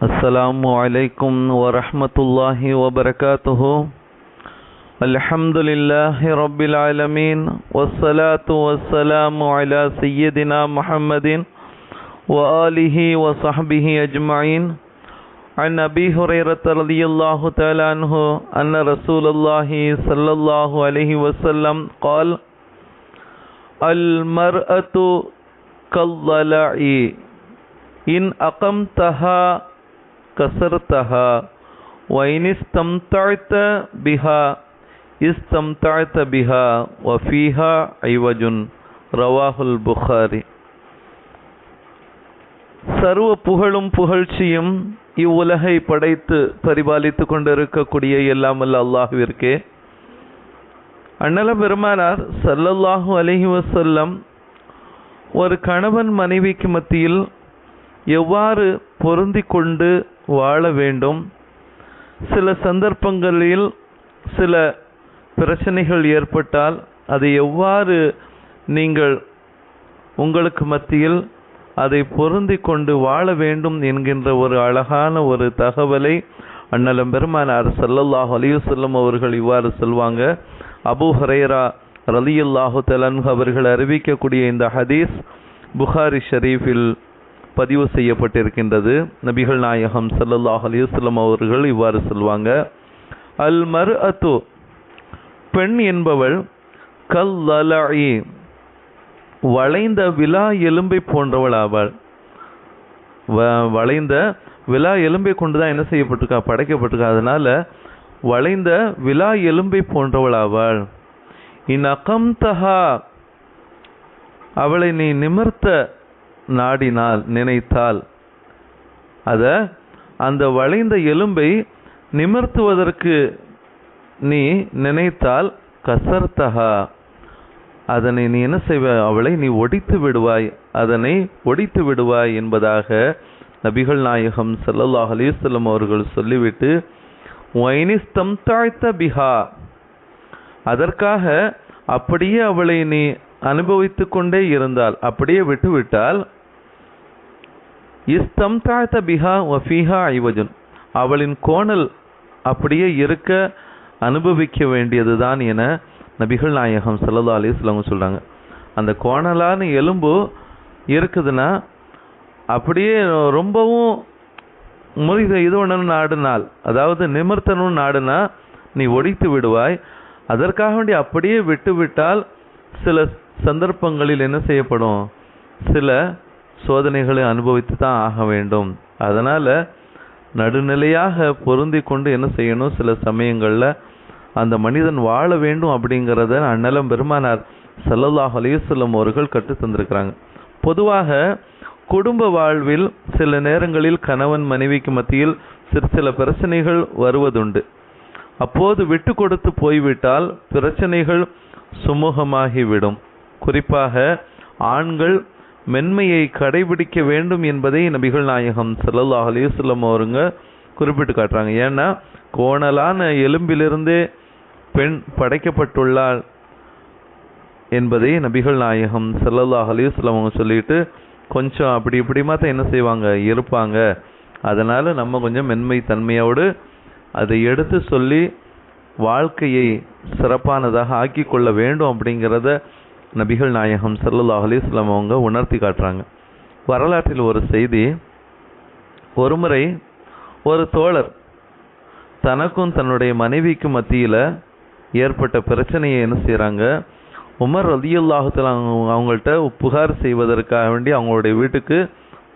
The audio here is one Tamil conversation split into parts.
السلام عليكم ورحمة الله وبركاته. الحمد لله رب العالمين والصلاة والسلام على سيدنا محمد وآله وصحبه أجمعين. عن أبي هريرة رضي الله تعالى عنه أن رسول الله صلى الله عليه وسلم قال المرأة كالضلع إن أقمتها கசர்த்தஹா வைனிஸ்தம்தாழ்த்த பிஹா இஸ்தம்தாழ்த்த பிஹா வஃபீஹா ஐவஜுன் ரவாஹுல் புகாரி சர்வ புகழும் புகழ்ச்சியும் இவ்வுலகை படைத்து பரிபாலித்து கொண்டிருக்கக்கூடிய எல்லாமல்ல அல்லாஹுவிற்கே. அண்ணல பெருமானார் சல்லல்லாஹு அலஹி வசல்லம் ஒரு கணவன் மனைவிக்கு மத்தியில் எவ்வாறு பொருந்தி கொண்டு வாழ வேண்டும். சில சந்தர்ப்பங்களில் சில பிரச்சனைகள் ஏற்பட்டால் அதை எவ்வாறு நீங்கள் உங்களுக்கு மத்தியில் அதை பொருந்தி கொண்டு வாழ வேண்டும் என்கின்ற ஒரு அழகான ஒரு தகவலை அண்ணலம் பெருமானார் சல்லல்லாஹ் அலிவசல்லம் அவர்கள் இவ்வாறு சொல்வாங்க. அபு ஹரேரா ரலியல்லாஹு தலன்ஹ் அவர்கள் அறிவிக்கக்கூடிய இந்த ஹதீஸ் புகாரி ஷரீஃபில் பதிவு செய்யப்பட்டிருக்கின்றது. நபிகள் நாயகம் சல்லல்லாஹ் அலிவசல்லம் அவர்கள் இவ்வாறு சொல்வாங்க. அல் மர் அத்து பெண் என்பவள் கல்லலி வளைந்த விழா எலும்பை போன்றவள் ஆவாள் வளைந்த விழா எலும்பை கொண்டு தான் என்ன செய்யப்பட்டிருக்கா? படைக்கப்பட்டிருக்கா? அதனால வளைந்த விழா எலும்பை போன்றவள் ஆவாள் இன் அகம்தஹா அவளை நீ நிமிர்த்த நாடினால் நினைத்தால். அத அந்த வளைந்த எலும்பை நிமிர்த்துவதற்கு நீ நினைத்தால் கசர்த்தகா அதனை நீ என்ன செய்வ? அவளை நீ ஒடித்து விடுவாய். அதனை ஒடித்து விடுவாய் என்பதாக நபிகள் நாயகம் சல்லல்லாஹ் அலிவல்லம் அவர்கள் சொல்லிவிட்டு வைனிஸ்தம் தாழ்த்த பிஹா. அதற்காக அப்படியே அவளை நீ அனுபவித்து கொண்டே இருந்தால் அப்படியே விட்டுவிட்டால் இஸ்தம் தாழ்த்த பிஹா வஃபீஹா ஐவஜுன். அவளின் கோணல் அப்படியே இருக்க அனுபவிக்க வேண்டியதுதான் என நபிகள் நாயகம் சல்லா அலிஸ்லாம் சொல்கிறாங்க அந்த கோணலான எலும்பு இருக்குதுன்னா அப்படியே ரொம்பவும் முறித இது ஒன்று நாடுனால் அதாவது நிமிர்த்தனும் நாடுனா நீ ஒடித்து விடுவாய். அதற்காக வேண்டி அப்படியே விட்டு விட்டால் சில சந்தர்ப்பங்களில் என்ன செய்யப்படும்? சில சோதனைகளை அனுபவித்து தான் ஆக வேண்டும். அதனால் நடுநிலையாக பொருந்தி கொண்டு என்ன செய்யணும்? சில சமயங்களில் அந்த மனிதன் வாழ வேண்டும் அப்படிங்கிறத அண்ணலம் பெருமானார் சல்லல்லாஹ் செல்லும் அவர்கள் கற்று தந்திருக்கிறாங்க. பொதுவாக குடும்ப வாழ்வில் சில நேரங்களில் கணவன் மனைவிக்கு மத்தியில் சிறு சில பிரச்சனைகள் வருவதுண்டு. அப்போது விட்டு கொடுத்து போய்விட்டால் பிரச்சனைகள் சுமூகமாகிவிடும். குறிப்பாக ஆண்கள் மென்மையை கடைபிடிக்க வேண்டும் என்பதை நபிகள் நாயகம் சல்லல்லாஹ் அலிவல்லம் அவருங்க குறிப்பிட்டு காட்டுறாங்க. ஏன்னா கோணலான எலும்பிலிருந்தே பெண் படைக்கப்பட்டுள்ளாள் என்பதை நபிகள் நாயகம் சல்லல்லாஹ் அலிவல்லம் அவங்க சொல்லிட்டு கொஞ்சம் அப்படி இப்படிமா தான் என்ன செய்வாங்க? இருப்பாங்க. அதனால் நம்ம கொஞ்சம் மென்மை தன்மையோடு அதை எடுத்து சொல்லி வாழ்க்கையை சிறப்பானதாக ஆக்கி கொள்ள வேண்டும் அப்படிங்கிறத நபிகள் நாயகம் சல்லல்லாஹ் அலிஸ்லாம் அவங்க உணர்த்தி காட்டுறாங்க. வரலாற்றில் ஒரு செய்தி ஒருமுறை ஒரு தோழர் தனக்கும் தன்னுடைய மனைவிக்கும் மத்தியில் ஏற்பட்ட பிரச்சனையை என்ன செய்கிறாங்க உமர் ரதியுல்லாஹத்தில் அவங்கள்ட்ட புகார் செய்வதற்காக வேண்டி அவங்களுடைய வீட்டுக்கு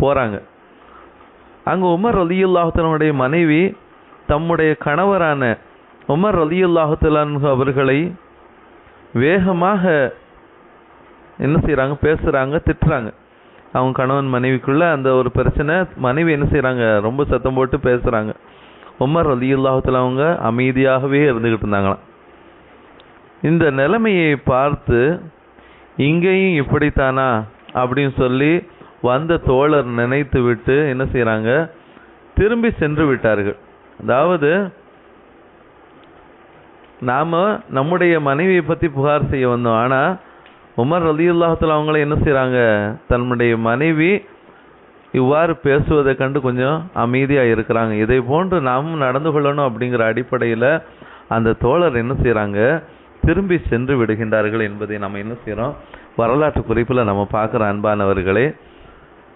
போகிறாங்க அங்கே உமர் ரலியுல்லாஹத்தனுடைய மனைவி தம்முடைய கணவரான உமர் ரலியுல்லாஹத்தலான் அவர்களை வேகமாக என்ன செய்கிறாங்க பேசுகிறாங்க திட்டுறாங்க. அவங்க கணவன் மனைவிக்குள்ளே அந்த ஒரு பிரச்சனை மனைவி என்ன செய்கிறாங்க ரொம்ப சத்தம் போட்டு பேசுகிறாங்க உமர் ரலியுல்லாஹத்தில் அவங்க அமைதியாகவே இருந்துக்கிட்டு இருந்தாங்களாம். இந்த நிலைமையை பார்த்து இங்கேயும் இப்படித்தானா? அப்படின்னு சொல்லி வந்த தோழர் நினைத்து விட்டு என்ன செய்கிறாங்க திரும்பி சென்று விட்டார்கள். அதாவது நாம் நம்முடைய மனைவியை பற்றி புகார் செய்ய வந்தோம். ஆனால் உமர் ரலியுல்லாஹத்தில் அவங்கள என்ன செய்கிறாங்க தன்னுடைய மனைவி இவ்வாறு பேசுவதை கண்டு கொஞ்சம் அமைதியாக இருக்கிறாங்க. இதை போன்று நாமும் நடந்து கொள்ளணும் அப்படிங்கிற அடிப்படையில் அந்த தோழர் என்ன செய்கிறாங்க திரும்பி சென்று விடுகின்றார்கள் என்பதை நம்ம என்ன செய்கிறோம் வரலாற்று குறிப்பில் நம்ம பார்க்குற அன்பானவர்களே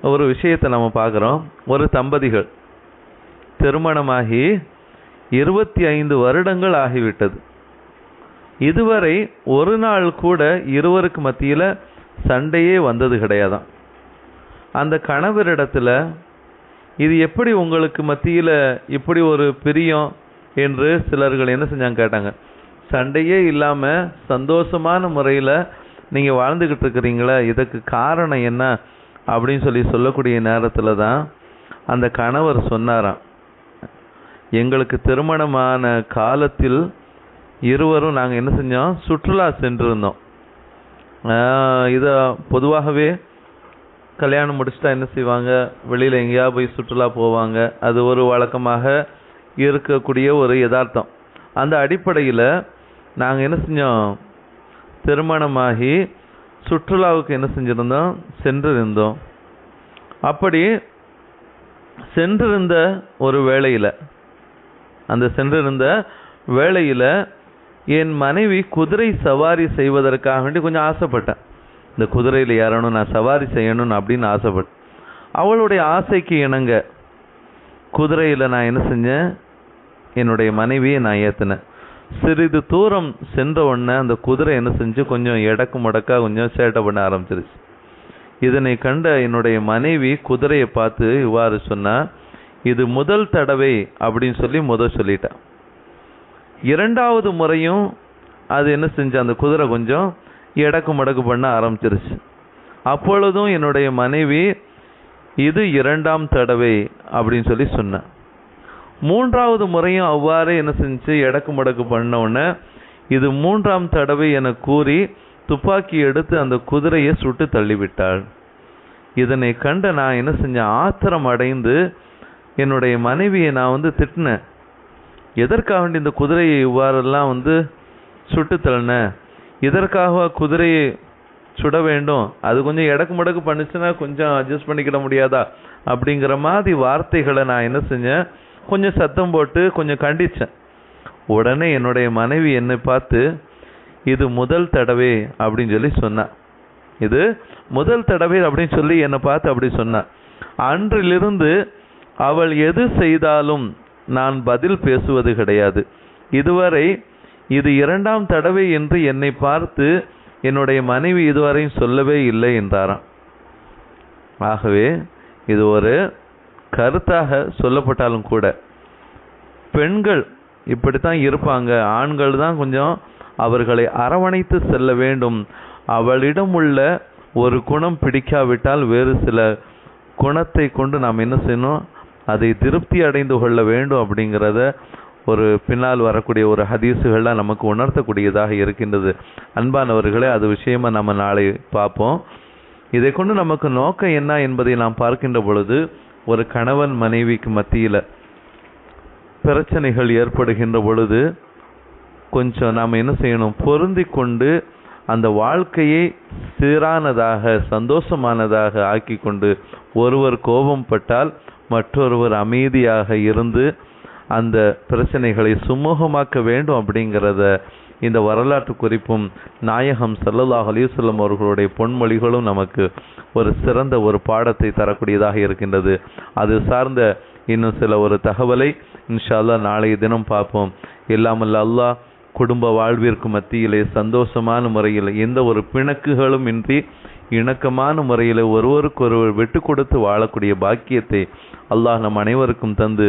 ஒரு விஷயத்தை நம்ம பார்க்குறோம். ஒரு தம்பதிகள் திருமணமாகி இருபத்தி ஐந்து வருடங்கள் ஆகிவிட்டது. இதுவரை ஒரு நாள் கூட இருவருக்கு மத்தியில் சண்டையே வந்தது கிடையாதான் அந்த கணவரிடத்தில் இது எப்படி உங்களுக்கு மத்தியில் இப்படி ஒரு பிரியம் என்று சிலர்கள் என்ன செஞ்சாங்க கேட்டாங்க. சண்டையே இல்லாமல் சந்தோஷமான முறையில் நீங்கள் வாழ்ந்துக்கிட்டு இருக்கிறீங்களா இதுக்கு காரணம் என்ன அப்படின்னு சொல்லி சொல்லக்கூடிய நேரத்தில் தான் அந்த கணவர் சொன்னாராம். எங்களுக்கு திருமணமான காலத்தில் இருவரும் நாங்கள் என்ன செஞ்சோம்? சுற்றுலா சென்றிருந்தோம். இதை பொதுவாகவே கல்யாணம் முடிச்சுட்டா என்ன செய்வாங்க? வெளியில் எங்கேயா போய் சுற்றுலா போவாங்க. அது ஒரு வழக்கமாக இருக்கக்கூடிய ஒரு யதார்த்தம். அந்த அடிப்படையில் நாங்கள் என்ன செஞ்சோம்? திருமணமாகி சுற்றுலாவுக்கு என்ன செஞ்சுருந்தோம்? சென்றிருந்தோம். அப்படி சென்றிருந்த ஒரு வேளையில் அந்த சென்றிருந்த வேளையில் என் மனைவி குதிரை சவாரி செய்வதற்காக வேண்டி கொஞ்சம் ஆசைப்பட்டேன். இந்த குதிரையில் ஏறணும் நான் சவாரி செய்யணும் அப்படின்னு ஆசைப்பட்டேன். அவளுடைய ஆசைக்கு இணங்க குதிரையில் நான் என்ன செஞ்சேன்? என்னுடைய மனைவியை நான் ஏற்றினேன் சிறிது தூரம் சென்ற உடனே அந்த குதிரை என்ன செஞ்சு கொஞ்சம் எடக்கு முடக்கா கொஞ்சம் சேட்டை பண்ண ஆரம்பிச்சிருச்சு. இதனை கண்ட என்னுடைய மனைவி குதிரையை பார்த்து இவ்வாறு சொன்னா இது முதல் தடவை அப்படின்னு சொல்லி முதல் சொல்லிட்டேன் இரண்டாவது முறையும் அது என்ன செஞ்சு அந்த குதிரை கொஞ்சம் எடக்கு மடக்கு பண்ண ஆரம்பிச்சிருச்சு. அப்பொழுதும் என்னுடைய மனைவி இது இரண்டாம் தடவை அப்படின்னு சொல்லி சொன்னேன் மூன்றாவது முறையும் அவ்வாறே என்ன செஞ்சு இடக்கு மடக்கு பண்ண உடனே இது மூன்றாம் தடவை என கூறி துப்பாக்கி எடுத்து அந்த குதிரையை சுட்டு தள்ளிவிட்டாள். இதனை கண்ட நான் என்ன செஞ்சேன் ஆத்திரம் அடைந்து என்னுடைய மனைவியை நான் வந்து திட்டினேன். எதற்காக வேண்டி இந்த குதிரையை இவ்வாறெல்லாம் வந்து சுட்டு தள்ளின இதற்காக குதிரையை சுட வேண்டும்? அது கொஞ்சம் எடக்கு மடக்கு பண்ணுச்சுன்னா கொஞ்சம் அட்ஜஸ்ட் பண்ணிக்கிட முடியாதா? அப்படிங்கிற மாதிரி வார்த்தைகளை நான் என்ன செஞ்சேன்? கொஞ்சம் சத்தம் போட்டு கொஞ்சம் கண்டித்தேன் உடனே என்னுடைய மனைவி என்னை பார்த்து இது முதல் தடவை அப்படின்னு சொல்லி சொன்னான் இது முதல் தடவை அப்படின்னு சொல்லி என்னை பார்த்து அப்படி சொன்னான் அன்றிலிருந்து அவள் எது செய்தாலும் நான் பதில் பேசுவது கிடையாது. இதுவரை இது இரண்டாம் தடவை என்று என்னை பார்த்து என்னுடைய மனைவி இதுவரையும் சொல்லவே இல்லை என்றாராம். ஆகவே இது ஒரு கருத்தாக சொல்லப்பட்டாலும் கூட பெண்கள் இப்படித்தான் இருப்பாங்க. ஆண்கள் தான் கொஞ்சம் அவர்களை அரவணைத்து செல்ல வேண்டும். அவளிடம் உள்ள ஒரு குணம் பிடிக்காவிட்டால் வேறு சில குணத்தை கொண்டு நாம் என்ன செய்யணும்? அதை திருப்தி அடைந்து கொள்ள வேண்டும் அப்படிங்கிறத ஒரு பின்னால் வரக்கூடிய ஒரு ஹதீஸுகள்லாம் நமக்கு உணர்த்தக்கூடியதாக இருக்கின்றது. அன்பானவர்களே அது விஷயமா நம்ம நாளை பார்ப்போம். இதை கொண்டு நமக்கு நோக்கம் என்ன என்பதை நாம் பார்க்கின்ற பொழுது ஒரு கணவன் மனைவிக்கு மத்தியில் பிரச்சனைகள் ஏற்படுகின்ற பொழுது கொஞ்சம் நாம் என்ன செய்யணும்? பொருந்தி கொண்டு அந்த வாழ்க்கையை சீரானதாக சந்தோஷமானதாக ஆக்கி கொண்டு ஒருவர் கோபம் பட்டால் மற்றொருவர் அமைதியாக இருந்து அந்த பிரச்சனைகளை சுமூகமாக்க வேண்டும் அப்படிங்கிறத இந்த வரலாற்று குறிப்பும் நாயகம் சல்லல்லாஹ் அலிசல்லம் அவர்களுடைய பொன்மொழிகளும் நமக்கு ஒரு சிறந்த ஒரு பாடத்தை தரக்கூடியதாக இருக்கின்றது. அது சார்ந்த இன்னும் சில ஒரு தகவலை இன்ஷா அல்லாஹ் நாளைய தினம் பார்ப்போம். இல்லாமல் அல்லாஹ் குடும்ப வாழ்விற்கு மத்தியிலே சந்தோஷமான முறையில் எந்த ஒரு பிணக்குகளும் இன்றி இணக்கமான முறையில் ஒருவருக்கொருவர் விட்டு கொடுத்து வாழக்கூடிய பாக்கியத்தை அல்லாஹ் நம் அனைவருக்கும் தந்து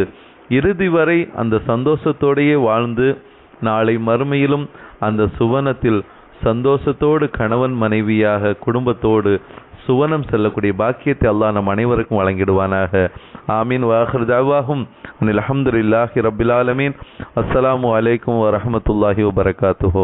இறுதி வரை அந்த சந்தோஷத்தோடையே வாழ்ந்து நாளை மறுமையிலும் அந்த சுவனத்தில் சந்தோஷத்தோடு கணவன் மனைவியாக குடும்பத்தோடு சுவனம் செல்லக்கூடிய பாக்கியத்தை அல்லாஹ் நம் அனைவருக்கும் வழங்கிடுவானாக. ஆமீன். வாஹர் தாவாகும் அனில் அஹமதுல்லாஹி ரபில் ஆலமீன். அஸ்ஸலாமு அலைக்கும் வரமத்துல்லாஹி வபரகாத்துஹோ